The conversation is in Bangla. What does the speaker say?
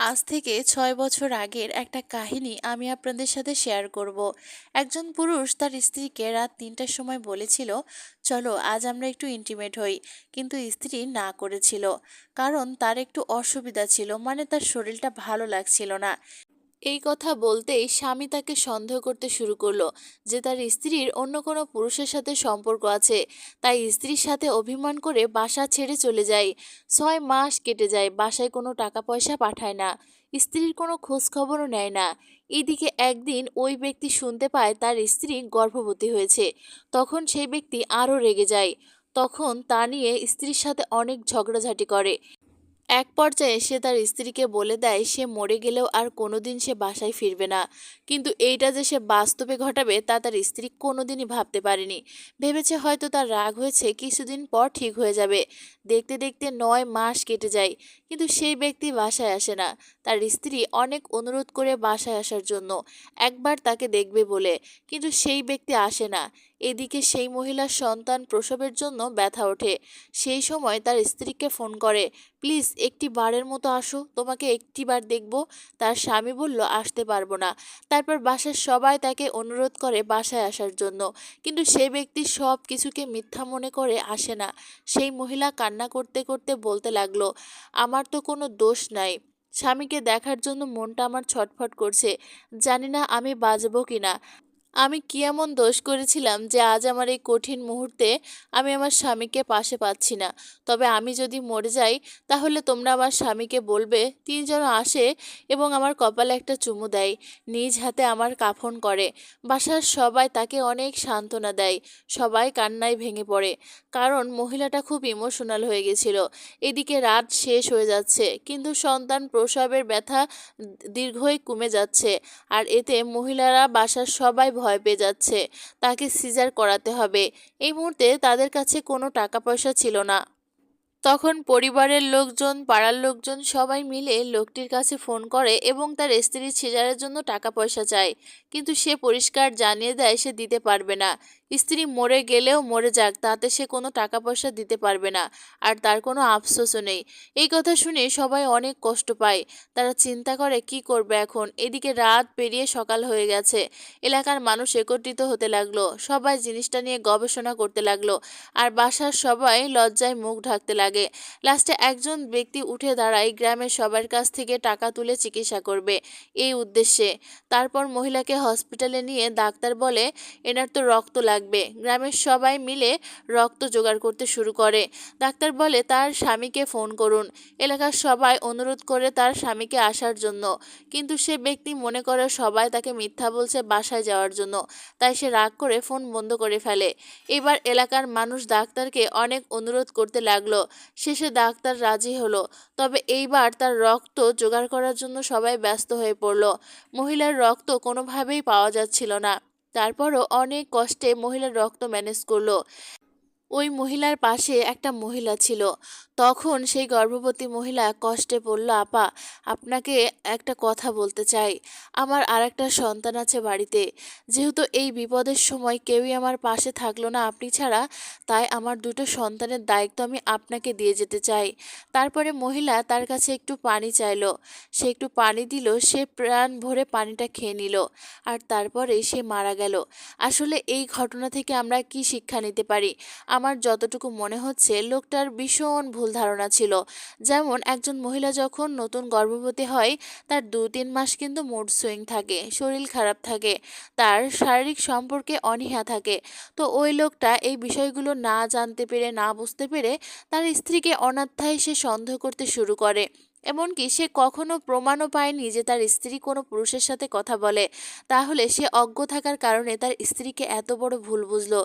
আজ থেকে ছয় বছর আগের একটা কাহিনী আমি আপনাদের সাথে শেয়ার করব। একজন পুরুষ তার স্ত্রীকে রাত তিনটার সময় বলেছিল, চলো, আজ আমরা একটু ইন্টিমেট হই। কিন্তু স্ত্রী না করেছিল। কারণ তার একটু অসুবিধা ছিল মানে তার শরীরটা ভালো লাগছিল না। এই কথা বলতেই স্বামী তাকে সন্দেহ করতে শুরু করল যে তার স্ত্রীর অন্য কোনো পুরুষের সাথে সম্পর্ক আছে। তাই স্ত্রীর সাথে অভিমান করে বাসা ছেড়ে চলে যায়। ছয় মাস কেটে যায়, বাসায় কোনো টাকা পয়সা পাঠায় না। স্ত্রীর কোনো খোঁজখবরও নেয় না। এদিকে একদিন ওই ব্যক্তি শুনতে পায় তার স্ত্রী গর্ভবতী হয়েছে। তখন সেই ব্যক্তি আরও রেগে যায়। তখন তা নিয়ে স্ত্রীর সাথে অনেক ঝগড়াঝাটি করে। এক পর্যায়ে সে তার স্ত্রীকে বলে দেয়, সে মরে গেলেও আর কোনোদিন সে বাসায় ফিরবে না। কিন্তু এইটা যে সে বাস্তবে ঘটাবে, তা তার স্ত্রী কোনোদিনই ভাবতে পারেনি। ভেবেছে হয়তো তার রাগ হয়েছে, কিছুদিন পর ঠিক হয়ে যাবে। দেখতে দেখতে নয় মাস কেটে যায়, কিন্তু সেই ব্যক্তি বাসায় আসে না। তার স্ত্রী অনেক অনুরোধ করে বাসায় আসার জন্য একবার তাকে দেখবে বলে, কিন্তু সেই ব্যক্তি আসে না। এদিকে সেই মহিলার সন্তান প্রসবের জন্য ব্যথা ওঠে। সেই সময় তার স্ত্রীকে ফোন করে, প্লিজ একটি বারের মতো আসো, তোমাকে একটি বার দেখব। তার স্বামী বলল, আসতে পারব না। তারপর বাসার সবাই তাকে অনুরোধ করে বাসায় আসার জন্য। কিন্তু সে ব্যক্তি সব কিছুকে মিথ্যা মনে করে আসে না। সেই মহিলা কান্না করতে করতে বলতে লাগল, আমার তো কোনো দোষ নাই। স্বামীকে দেখার জন্য মনটা আমার ছটফট করছে। জানি না আমি বাজবো কিনা। আমি কি এমন দোষ করেছিলাম যে আজ আমার এই কঠিন মুহূর্তে আমি আমার স্বামীকে পাশে পাচ্ছি না? তবে আমি যদি মরে যাই, তাহলে তোমরা আমার স্বামীকে বলবে তিনি যেন আসে এবং আমার কপালে একটা চুমু দেয়, নিজ হাতে আমার কাফন করে। বাসার সবাই তাকে অনেক সান্ত্বনা দেয়, সবাই কান্নায় ভেঙে পড়ে। কারণ মহিলাটা খুব ইমোশনাল হয়ে গেছিল। এদিকে রাত শেষ হয়ে যাচ্ছে, কিন্তু সন্তান প্রসবের ব্যথা দীর্ঘই কমে যাচ্ছে। আর এতে মহিলারা বাসার সবাই ভয় পেয়ে যাচ্ছে। তাকে সিজার করাতে হবে। এই মুহূর্তে তাদের কাছে কোনো টাকা পয়সা ছিল না। তখন পরিবারের লোকজন, পাড়ার লোকজন সবাই মিলে লোকটির কাছে ফোন করে এবং তার স্ত্রীর সিজারের জন্য টাকা পয়সা চায়। কিন্তু সে পরিষ্কার জানিয়ে দেয় সে দিতে পারবে না। স্ত্রী মরে গেলেও মরে যাক, তাতে সে কোনো টাকা পয়সা দিতে পারবে না, আর তার কোনো আফসোসও নেই। এই কথা শুনে সবাই অনেক কষ্ট পায়। তারা চিন্তা করে, কি করবে এখন? এদিকে রাত পেরিয়ে সকাল হয়ে গেছে। এলাকার মানুষ একত্রিত হতে লাগল। সবাই জিনিসটা নিয়ে গবেষণা করতে লাগল, আর বাসার সবাই লজ্জায় মুখ ঢাকতে লাগে। লাস্টে একজন ব্যক্তি উঠে দাঁড়ায়, গ্রামের সবার কাছ থেকে টাকা তুলে চিকিৎসা করবে, এই উদ্দেশ্যে। তারপর মহিলাকে হসপিটালে নিয়ে ডাক্তার বলে, এনার তো রক্ত লাগবে গ্রামের সবাই মিলে রক্ত জোগাড় করতে শুরু করে। ডাক্তার বলে, তার স্বামীকে ফোন করুন। এলাকার সবাই অনুরোধ করে তার স্বামীকে আসার জন্য। কিন্তু সে ব্যক্তি মনে করে সবাই তাকে মিথ্যা বলছে বাসায় যাওয়ার জন্য। তাই সে রাগ করে ফোন বন্ধ করে ফেলে। এবার এলাকার মানুষ ডাক্তারকে অনেক অনুরোধ করতে লাগল। শেষে ডাক্তার রাজি হলো। তবে এইবার তার রক্ত জোগাড় করার জন্য সবাই ব্যস্ত হয়ে পড়ল। মহিলার রক্ত কোনোভাবেই পাওয়া যাচ্ছিল না। তারপরও অনেক কষ্টে মহিলার রক্ত ম্যানেজ করল। ওই মহিলার পাশে একটা মহিলা ছিল। তখন সেই গর্ভবতী মহিলা কষ্টে বলল, আপা, আপনাকে একটা কথা বলতে চাই। আমার আর একটা সন্তান আছে বাড়িতে। যেহেতু এই বিপদের সময় কেউই আমার পাশে থাকল না, আপনি ছাড়া, তাই আমার দুটো সন্তানের দায়িত্ব আমি আপনাকে দিয়ে যেতে চাই। তারপরে মহিলা তার কাছে একটু পানি চাইলো। সে একটু পানি দিল, সে প্রাণ ভরে পানিটা খেয়ে নিল, আর তারপরে সে মারা গেল। আসলে এই ঘটনা থেকে আমরা কি শিক্ষা নিতে পারি? আমার যতটুকু মনে হচ্ছে, লোকটার ভীষণ ভুল ধারণা ছিল। যেমন, একজন মহিলা যখন নতুন গর্ভবতী হয়, তার দু তিন মাস কিন্তু মুড সুইং থাকে, শরীর খারাপ থাকে, তার শারীরিক সম্পর্কে অনীহা থাকে। তো ওই লোকটা এই বিষয়গুলো না জানতে পেরে, না বুঝতে পেরে তার স্ত্রীকে অনাধ্যায় সে সন্দেহ করতে শুরু করে। এমনকি সে কখনো প্রমাণও পায়নি যে তার স্ত্রী কোনো পুরুষের সাথে কথা বলে। তাহলে সে অজ্ঞ থাকার কারণে তার স্ত্রীকে এত বড় ভুল বুঝলো।